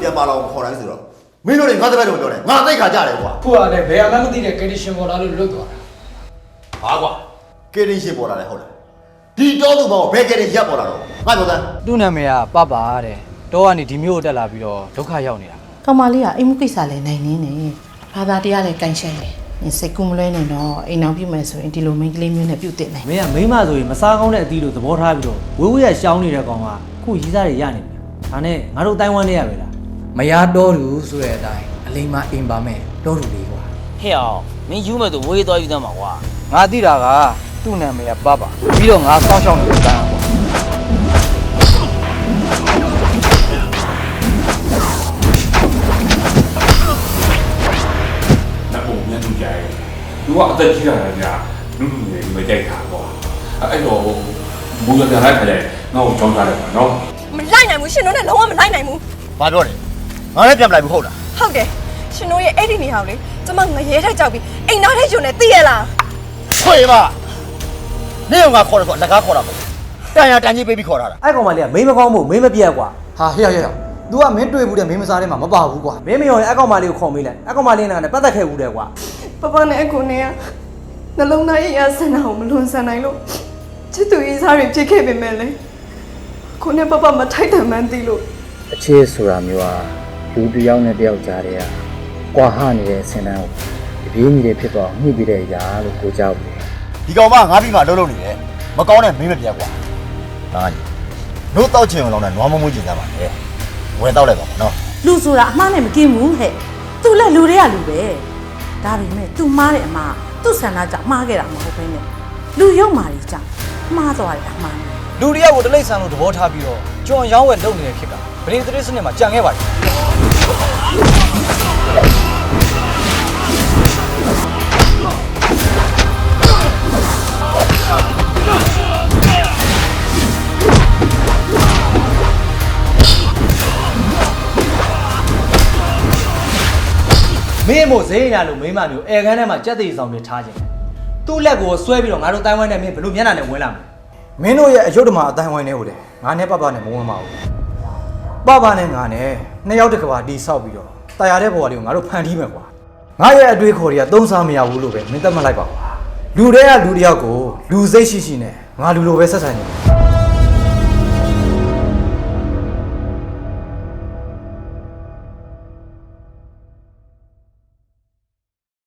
ပြန်ပါလာအောင်ခေါ်တိုင်းဆိုတော့မင်းတို့တွေငါတပည့်တို့ပြောတယ်ငါသိခါကြတယ်ကွာခုကလည်းဘယ်အမှမသိတဲ့ condition ပေါ်လာလို့လွတ်သွားတာဟာကွာကေရင်ရှိပေါ်လာတယ်ဟုတ်လားဒီတောသူဘောဘယ်ကေရင်ရပ်ပေါ်လာတော့ငါပြောသားသူ့နာမည်ကပပတဲ့တောကနေဒီမျိုးကိုတက်လာပြီးတော့ဒုက္ခရောက်နေတာကောင်မလေးကအိမ်မှုကိစ္စလည်းနိုင်နေနေဘာသာတရားလည်းကန်ရှင်းတယ်နင်စိတ်ကူးမလွဲနဲ့တော့အိမ်အောင်ပြမယ်ဆိုရင်ဒီလိုမိန်းကလေးမျိုးနဲ့ပြုတ်တင်မယ်မင်းကမိန်းမဆိုရင်မစားကောင်းတဲ့အသီးလို့သဘောထားပြီးတော့ဝေးဝေးရရှောင်းနေတဲ့ကောင်ကခုရီးစားတွေရနေပြီ ဒါနဲ့ငါတို့တိုင်းဝမ်းနေရပဲလားမရတော့သူဆိုတဲ့အတိုင်းအလိမ္မာအိမ်ပါမယ်တော့သူလေးကွာဟဲ့အောင်မင်းယူမဲ့ဆိုဝေးသွားယူသားမှာကွာငါသိတာကသူ့နာမည်ကပပပြီးတော့ငါစောင်းရှောင်းနေတဲ့တိုင်းကွာနတ်ပုံမြတ်သူကြိုင်သူကအသက်ကြီးလာတယ်ညာနုနုနေမကြိုက်တာကွာအဲ့တော့ဘူရတဲ့ခါကျရင်ငါ့ကိုကြောင်းထားတယ်ကွာနော် မလိုက်နိုင်ဘူးရှင်တို့နဲ့လုံးဝမလိုက်နိုင်ဘူးဘာပြောတယ်ငါလည်းပြန်မလိုက်ဘူးဟုတ်လားဟုတ်တယ်ရှင်တို့ရဲ့အဲ့ဒီနေဟောင်းလေကျမငရဲထက်ကြောက်ပြီးအိမ်သားထဲဂျုံနဲ့သိရလားခွေပါနေကငါခေါ်တယ်ဆိုအလကားခေါ်တာမဟုတ်တန်ရတန်ကြီးပေးပြီးခေါ်တာလားအဲ့ကောင်မလေးကမိန်းမကောင်းမို့မိန်းမပြက်ကွာဟာဟေ့ဟေ့ဟေ့ तू ကမင်းတွေ့ဘူးတဲ့မင်းမစားထဲမှာမပါဘူးကွာမင်းမရောရင်အဲ့ကောင်မလေးကိုခေါ်မေးလိုက်အဲ့ကောင်မလေးနဲ့ကပတ်သက်ခဲ့ဘူးတဲ့ကွာပပနဲ့အကူနဲ့ကနှလုံးသားရဲ့ရဆန္ဒကိုမလွန်ဆန်နိုင်လို့ချစ်သူရေးစားတွေဖြစ်ခဲ့ပေမဲ့လေ ခုနဲ့ပပမထိုက်တန်မှန်းသိလို့အခြေဆိုတာမျိုးဟာလူတစ်ယောက်နဲ့တစ်ယောက်ကြားတည်းကကွာဟနေတဲ့အစင်တန်းကိုတပြေးညီတွေဖြစ်သွားညှိပြီးတဲ့အရာလို့ကိုကြောက်တယ်ဒီကောင်မငါပြီးမှအလုပ်လုပ်နေတယ်မကောင်းတဲ့မင်းမပြတ်ကွာဟာကြီးတို့တောက်ချင်အောင်လောင်းတဲ့နွားမမိုးကျင်ကြပါလေဝယ်တော့လိုက်ပါနော်လူဆိုတာအမှားနဲ့မကင်းဘူးဟဲ့သူလည်းလူတွေကလူပဲဒါပေမဲ့သူမှားတဲ့အမှားသူ့ဆန္ဒကြောင့်မှားခဲ့တာမဟုတ်ဘဲနဲ့လူရုံမာတွေကြောင့်မှားသွားတယ်အမှားနဲ့ လူတစ်ယောက်ကိုတလိမ့်ဆန်လို့သဘောထားပြီးတော့ကျွန်ရောင်းဝယ်လုပ်နေတဲ့ဖြစ်ကဗနေသတိစနစ်မှာကြံခဲ့ပါတယ်မင်းမို့ဈေးရလို့မိန်းမမျိုးအဲခန်းထဲမှာကြက်သေးဆောင်တွေထားခြင်းသူ့လက်ကိုဆွဲပြီးတော့ငါတို့တိုင်းဝမ်းနဲ့မင်းဘယ်လိုမျက်နှာနဲ့ဝင်လာမလဲ မင်းတို့ရဲ့အယုဒ္ဓမာအတိုင်းဝိုင်းတွေကိုလေငါနဲ့ပပနဲ့မဝင်ပါဘူးပပနဲ့ငါနဲ့နှစ်ယောက်တစ်ကဘာတီဆောက်ပြီးတော့တာယာတဲ့ဘဝလေးကိုငါတို့ဖန်တီးမယ်ကွာငါရဲ့အတွေးခေါ်တွေကသုံးစားမရဘူးလို့ပဲမင်းသက်မှတ်လိုက်ပါကွာလူတွေကလူတစ်ယောက်ကိုလူစိတ်ရှိရှိနဲ့ငါလူလိုပဲဆက်ဆံနေတယ်